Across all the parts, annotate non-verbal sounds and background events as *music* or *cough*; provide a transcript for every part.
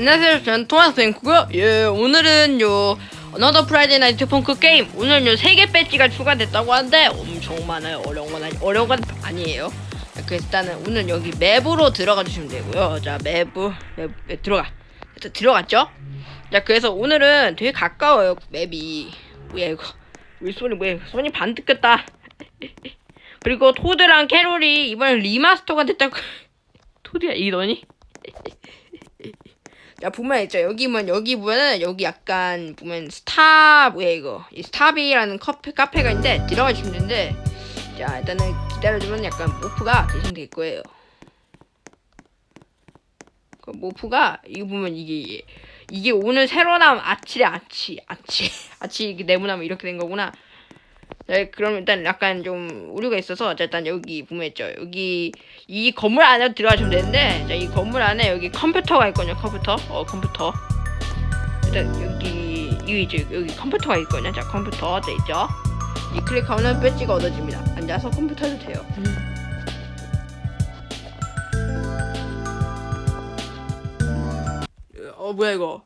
안녕하세요. 저는 토마스 뱅크고요. 예, 오늘은 요 어너더 프라이데이 나이트 펑크 게임 오늘 요세개 배지가 추가됐다고 하는데 엄청 많아요. 어려운 건 아니 어려운 건 아니에요. 그래서 일단은 오늘 여기 맵으로 들어가 주시면 되고요. 자, 맵을 맵, 맵 들어가. 일단 들어갔죠? 자, 그래서 오늘은 되게 가까워요. 맵이. 뭐야 이거? 우리 손이 뭐야? 손이 반 뜯겼다. *laughs* 그리고 토드랑 캐롤이 이번에 리마스터가 됐다고. *laughs* 토드야 이 너니? *laughs* 자 보면 있죠 여기 보면 여기 보면 여기 약간 보면 스타 뭐야 이거 이 스타비라는 커피 카페가 있는데 들어가 주시면 되는데 자 일단은 기다려주면 약간 모프가 대신 될 거예요. 그 모프가 이거 보면 이게 이게 오늘 새로 나온 아치래 아치 아치 *laughs* 아치 이게 네모나면 이렇게 된 거구나. 네, 그럼 일단 약간 좀 오류가 있어서 자, 일단 여기 보면 있죠. 여기 이 건물 안에 들어가시면 되는데 자, 이 건물 안에 여기 컴퓨터가 있거든요 컴퓨터. 어 컴퓨터. 일단 여기 여기 이제 여기 컴퓨터가 있거든요. 자 컴퓨터 돼 있죠? 이 클릭하면 배지가 얻어집니다. 앉아서 컴퓨터 해도 돼요. 어 뭐야 이거?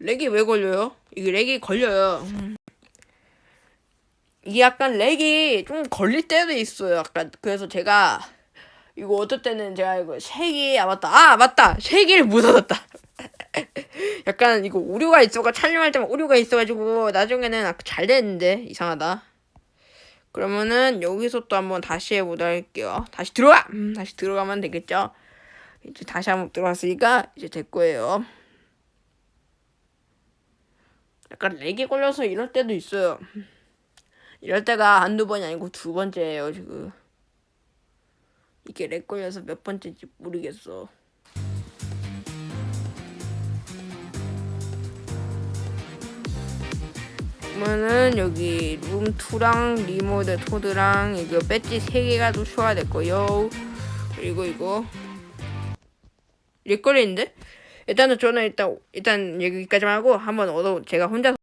렉이 왜 걸려요? 이게 렉이 걸려요 이게 약간 렉이 좀 걸릴 때도 있어요. 약간 그래서 제가 이거 어떨 때는 제가 이거 색이 아 맞다 아 맞다 색이를 못 얻었다. 약간 이거 오류가 있어가 촬영할 때만 오류가 있어가지고 나중에는 아까 잘 됐는데 이상하다. 그러면은 여기서 또 한번 다시 해보도록 할게요. 다시 들어가. 음, 다시 들어가면 되겠죠. 이제 다시 한번 들어왔으니까 이제 될 거예요. 약간 렉이 걸려서 이럴 때도 있어요. 이럴 때가 한두 번이 아니고 두 번째예요, 지금. 이게 렉 걸려서 몇 번째인지 모르겠어. 그러면은 여기 룸2랑 리모드 토드랑 이거 배지 3개가 또 추가됐고요. 그리고 이거 렉 걸리는데? 일단은 저는 일단 일단 여기까지만 하고 한번 얻어 제가 혼자